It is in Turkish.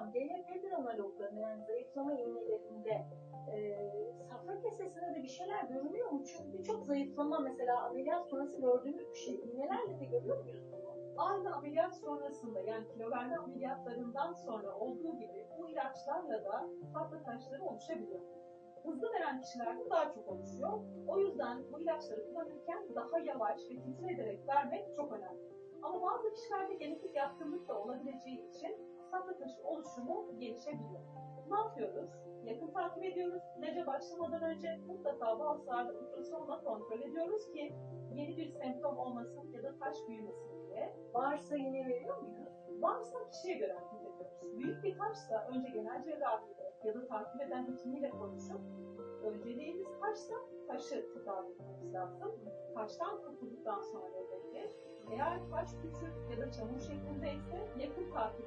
hocam DHP analoglarında yani zayıflama iğnelerinde e, safra kesesine de bir şeyler görünüyor mu? Çünkü birçok zayıflama mesela ameliyat sonrası gördüğümüz bir şey. İğnelerle de görüyor muyuz? Aynı ameliyat sonrasında yani kilo verme ameliyatlarından sonra olduğu gibi bu ilaçlarla da safra taşları oluşabiliyor. Hızlı veren kişilerde daha çok oluşuyor. O yüzden bu ilaçları kullanırken daha yavaş ve filtre ederek vermek çok önemli. Ama bazı kişilerde genetik yatkınlık da safra taşı oluşumu gelişebiliyor. Ne yapıyoruz? Yakın takip ediyoruz. İlaca başlamadan önce mutlaka bu hastalarda ultrasonla kontrol ediyoruz ki yeni bir semptom olmasın ya da taş büyümesin diye. Varsa iğne veriyor muyuz? Varsa kişiye göre hareket ediyoruz. Büyük bir taşsa önce genel cerrahide ya da takip eden hekimiyle konuşup önceliğimiz taşsa taşı tedavi etmemiz lazım. Taştan kurtulduktan sonra elbette. Eğer taş küçük ya da çamur şeklindeyse yakın parti